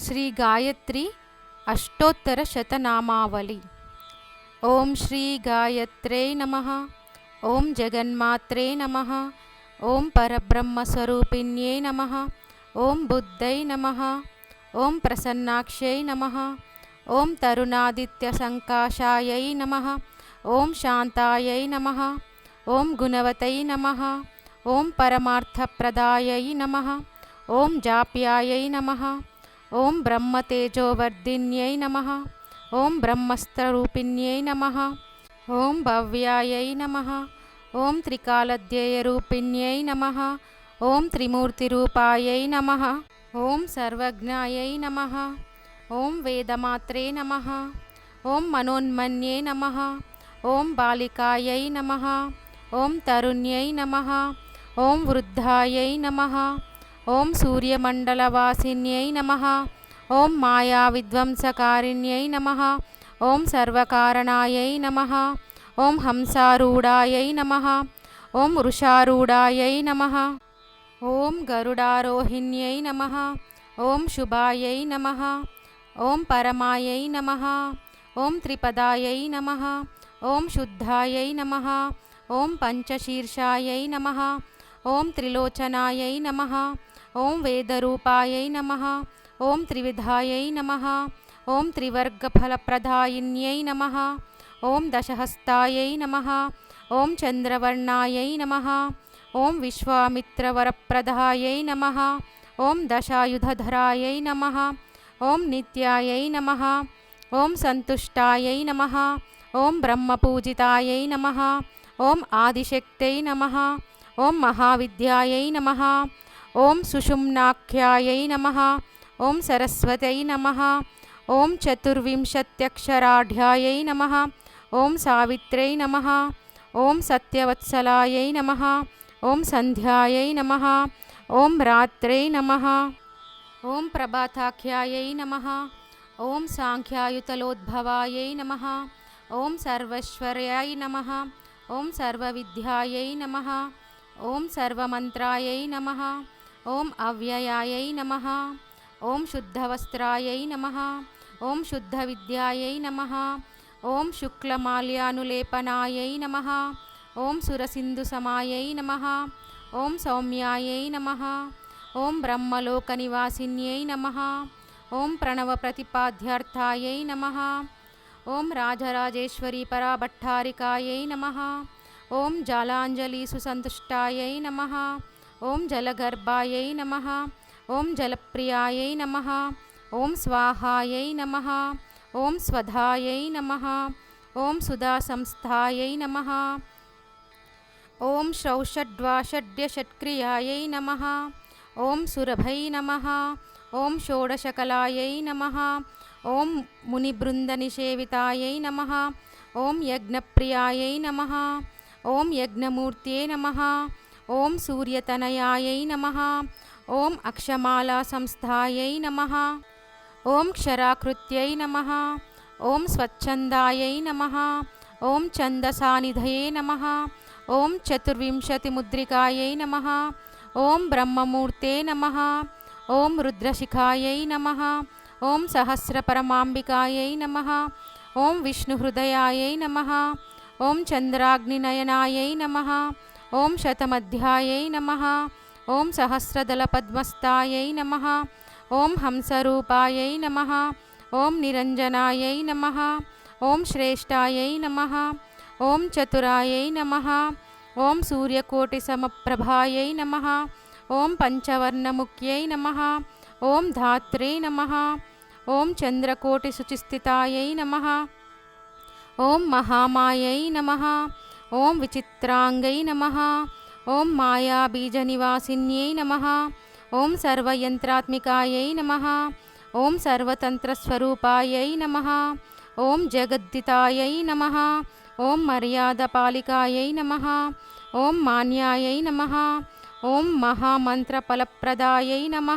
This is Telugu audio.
శ్రీ గాయత్రి అష్టోత్తర శతనామావళి. ఓం శ్రీ గాయత్రే నమ. ఓం జగన్మాత్రే నమ. ఓం పరబ్రహ్మస్వరూపిణ్యే నమ. ఓం బుద్ధై నమ. ఓం ప్రసన్నాక్షై నమ. ఓం తరుణాదిత్య సంకాశాయై నమ. ఓం శాంతాయై నమ. ఓం గుణవతై నమ. ఓం పరమార్థప్రదాయై నమ. ఓం జాప్యాయై నమ. ఓం బ్రహ్మ తేజోవర్ధిన్యై నమ ఓం బ్రహ్మస్త్రరూపిణ్యై నమ ఓం భవ్యాయై నమ ఓం త్రికాలధ్యేయరూపిణ్యై నమ ఓం త్రిమూర్తిరూపాయై నమ ఓం సర్వజ్ఞాయై నమ ఓం వేదమాత్రే నమ ఓం మనోన్మన్యే నమ ఓం బాలికాయై నమ ఓం తరుణ్యై నమ ఓం వృద్ధాయై నమ ఓం సూర్యమండలవాసిన్యై నమ ఓం మాయా విధ్వంసకారిణ్యై నమ ఓం సర్వకారణాయై నమ ఓం హంసారూఢాయై నమ ఓం వృషారూఢాయై నమ ఓం గరుడారోహిణ్యై నమ ఓం శుభాయై నమ ఓం పరమాయై నమ ఓం త్రిపదాయై నమ ఓం శుద్ధాయై నమ ఓం పంచశీర్షాయై నమ ఓం త్రిలోచనాయై నమ ఓం వేదరూపాయై నమ ఓం త్రివిధాయై నమ ఓం త్రివర్గఫలప్రదాయిన్యై నమ ఓం దశహస్తాయై నమ ఓం చంద్రవర్ణాయై నమ ఓం విశ్వామిత్రవరప్రదాయై నమ ఓం దశాయుధరాయై నమ ఓం నిత్యాయై నమ ఓం సంతుష్టాయై నమ ఓం బ్రహ్మపూజితాయై నమ ఓం ఆదిశక్తై నమ ఓం మహావిద్యాయై నమ ఓం సుషుమ్నాఖ్యాయై నమ ఓం సరస్వతై నమ ఓం చతుర్వింశత్యక్షరాఢ్యాయై నమ ఓం సావిత్రై నమ ఓం సత్యవత్సలాయై నమ ఓం సంధ్యాయై నమ ఓం రాత్రై నమ ఓం ప్రభాతాఖ్యాయై నమ ఓం సాంఖ్యాయుతలోద్భవాయై నమ ఓం సర్వశ్వర్యాయ నమ ఓం సర్వవిద్యాయై నమ ఓం సర్వమంత్రాయై నమ ఓం అవ్యయాయై నమ. ఓం శుద్ధవస్త్రాయై నమ. ఓం శుద్ధ విద్యాయై నమ. ఓం శుక్లమాల్యానులేపనాయై నమ. ఓం సురసింధు సమాయై నమ. ఓం సౌమ్యాయై నమ. ఓం బ్రహ్మలోక నివాసిన్యై నమ. ఓం ప్రణవ ప్రతిపాద్యార్థాయై నమ. ఓం రాజరాజేశ్వరీ పరాభట్టారికాయై నమ. ఓం జాలాంజలి సుసంతుష్టాయై నమ. ఓం జలగర్భాయై నమ ఓం జలప్రియాయై నమ ఓం స్వాహాయై నమ ఓం స్వధాయై నమ ఓం సుధాసంస్థాయై నమ ఓం షౌషడ్వాషడ్యషట్క్రియాయై నమ ఓం సురభై నమ ఓం షోడశకలాయై నమ ఓం మునిబృందనిషేవితాయై నమ ఓం యజ్ఞప్రియాయై నమ ఓం యజ్ఞమూర్త్యే నమ ఓం సూర్యతనయాయై నమ ఓం అక్షమాలా సంస్థాయై నమ ఓం క్షరాకృత్యై నమ ఓం స్వచ్ఛందాయై నమ ఓం ఛందసానిధయే నమ ఓం చతుర్వింశతిముద్రికాయై నమ ఓం బ్రహ్మమూర్తే నమ ఓం రుద్రశిఖాయై నమ ఓం సహస్రపరమాంబికాయై నమ ఓం విష్ణుహృదయాయై నమ ఓం చంద్రాగ్నినయనాయై నమ ఓం శతమధ్యాయై నమ ఓం సహస్రదళపద్మస్తాయై నమ ఓం హంసరూపాయై నమ ఓం నిరంజనాయై నమ ఓం శ్రేష్టాయై నమ ఓం చతురాయై నమ ఓం సూర్యకోటిసమప్రభాయై నమ ఓం పంచవర్ణముఖ్యై నమ ఓం ధాత్రే నమ ఓం చంద్రకోటిశుచిస్థితాయై నమ ఓం మహామాయై నమ ఓం విచిత్రాంగై నమ. ఓం మాయాబీజనివాసిన్యై నమ. ఓం సర్వయంత్రాత్మికాయై నమ. ఓం సర్వతంత్రస్వరూపాయై నమ. ఓం జగద్దితాయై నమ. ఓం మర్యాదపాలికాయై నమ. ఓం మాన్యాయై నమ. ఓం మహామంత్రఫలప్రదాయై నమ.